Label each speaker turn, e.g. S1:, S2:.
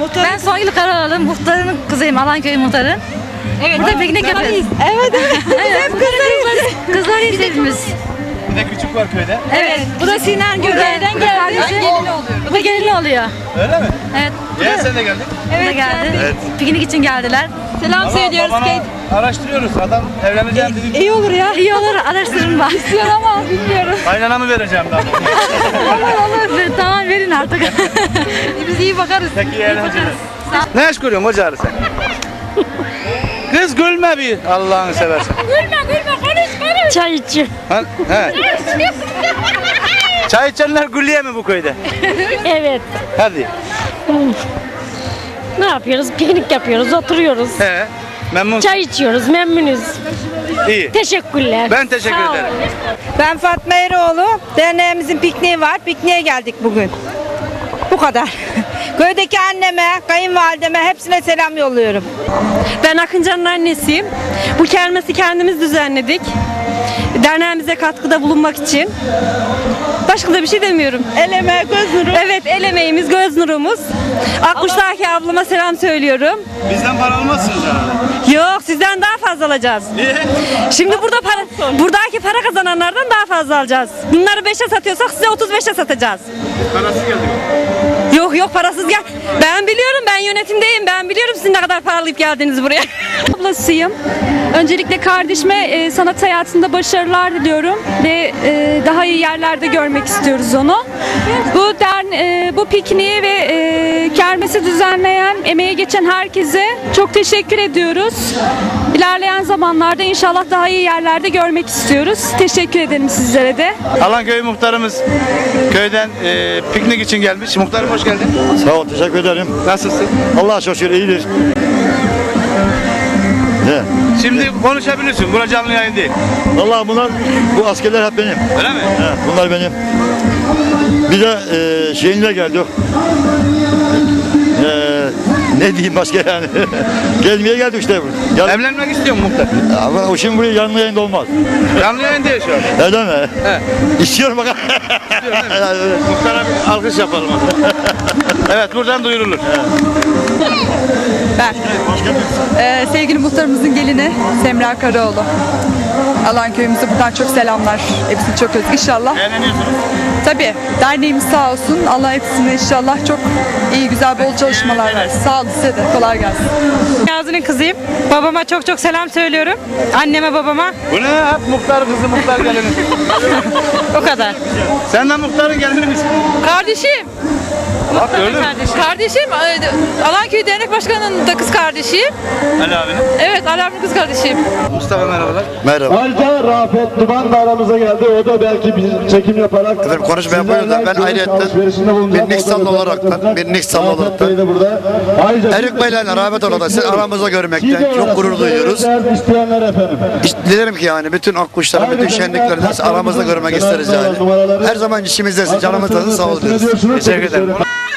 S1: Ben Songül Karalalı, muhtarın kızıyım, Alanköy muhtarı. Evet. Burada piknik yapıyoruz. Evet, evet. evet. Kızlarıyız. Kızlarıyız hepimiz.
S2: Bir de küçük var köyde.
S1: Evet. Bu da Sinan Gürel'den geldi. Ben gelin oluyorum. Bu da gelin oluyor.
S2: Öyle mi?
S1: Evet.
S2: Niye sen de geldin?
S1: Da geldi. Piknik için geldiler. Selam
S2: Ama babana araştırıyoruz. Adam evleneceğim dedi.
S1: İyi olur ya. İyi olur. Araştırın bak. İstiyor ama bilmiyorum.
S2: Kaynana mı vereceğim daha?
S1: olur olur. Tamam verin artık. Biz iyi bakarız.
S2: Peki iyi
S1: bakarız.
S2: Ne iş görüyorsun hoca arı sen? Kız gülme bir Allah'ını seversen.
S3: Çay içi.
S2: Ha? He. Çay içenler gülüyor mi bu köyde?
S3: Evet.
S2: Hadi.
S3: Ne yapıyoruz? Piknik yapıyoruz, oturuyoruz.
S2: He. Memnun.
S3: Çay içiyoruz, memnunuz.
S2: İyi.
S3: Teşekkürler.
S2: Ben teşekkür
S3: Sağ olun.
S2: ederim.
S4: Ben Fatma Eroğlu. Derneğimizin pikniği var. Pikniğe geldik bugün. Bu kadar. Köydeki anneme, kayınvalideme hepsine selam yolluyorum.
S5: Ben Akıncı'nın annesiyim. Bu kermesi kendimiz düzenledik. Derneğimize katkıda bulunmak için. Başka da bir şey demiyorum. El emeği, göz nuru. Evet, el emeğimiz, göz nurumuz. Akkuş'taki ablama selam söylüyorum.
S2: Bizden para almazsınız herhalde.
S5: Yok, sizden daha fazla alacağız.
S2: Niye?
S5: Şimdi burada para, buradaki para kazananlardan daha fazla alacağız. Bunları 5'e satıyorsak size 35'e satacağız.
S2: Parası geldi.
S5: Yok yok parasız gel. Ben biliyorum ben yönetimdeyim. Ben biliyorum sizin ne kadar paralayıp geldiniz buraya.
S6: ablasıyım. Öncelikle kardeşime e, sanat hayatında başarılar diliyorum ve e, daha iyi yerlerde görmek istiyoruz onu. Bu dern, e, bu pikniği ve e, kermesi düzenleyen, emeği geçen herkese çok teşekkür ediyoruz. İlerleyen zamanlarda inşallah daha iyi yerlerde görmek istiyoruz. Teşekkür ederim sizlere de.
S2: Alanköy muhtarımız köyden e, piknik için gelmiş. Muhtarım hoş geldin.
S7: Sağ ol, teşekkür ederim.
S2: Nasılsın?
S7: Allah'a çok şükür iyidir. Ne?
S2: Şimdi konuşabilirsin. Burası canlı yayın değil.
S7: Vallahi bunlar, bu askerler hep benim.
S2: Öyle mi?
S7: He, bunlar benim. Bir de e, şeyinle geldik. Ne diyeyim başka yani. Gezmeye geldik işte. Gel,
S2: Evlenmek istiyorum muhtar.
S7: ama o şimdi buraya canlı yayında olmaz.
S2: Canlı yayın değil şu an.
S7: Neden mi?
S2: He.
S7: İstiyorum bakalım.
S2: Muhtara bir alkış yapalım. evet buradan duyurulur.
S8: Ee, sevgili muhtarımızın gelini Semra Karaoğlu. Alan köyümüze buradan çok selamlar. Hepsini çok özledik. İnşallah.
S2: Eğleniyorsunuz.
S8: Tabii derneğimiz sağ olsun. Allah hepsine inşallah çok iyi güzel bol çalışmalar versin. Sağ olun size de. Kolay gelsin.
S5: Yazının kızıyım. Babama çok çok selam söylüyorum. Anneme babama
S2: Bu ne? Hep muhtar kızı muhtar gelini.
S5: o kadar.
S2: Sen de muhtarın gelini misin?
S9: Kardeşim.
S2: Bak gördün mü?
S9: Kardeşim e, Alanköy Dernek Başkanı'nın da kız kardeşiyim.
S2: Ali abinin.
S9: Evet Ali abinin kız kardeşiyim.
S2: Mustafa merhabalar.
S7: Merhaba.
S10: Ayrıca Rafet Duman da aramıza geldi. O da belki bir çekim yaparak...
S7: Efendim konuşmaya buyurun da ben ayrıyetten bir Niksal
S10: O da
S7: bir
S10: Rafet de burada. Ayrıca
S7: Erik Bey'le Rahmet Ola da sizi aramızda görmekten çok gurur duyuyoruz. Dilerim ki yani bütün akkuşların, bütün şenliklerini aramızda görmek isteriz yani. Her zaman işimizdesin, canımızdansın, sağ olun.
S10: Teşekkür
S2: Teşekkür ederim.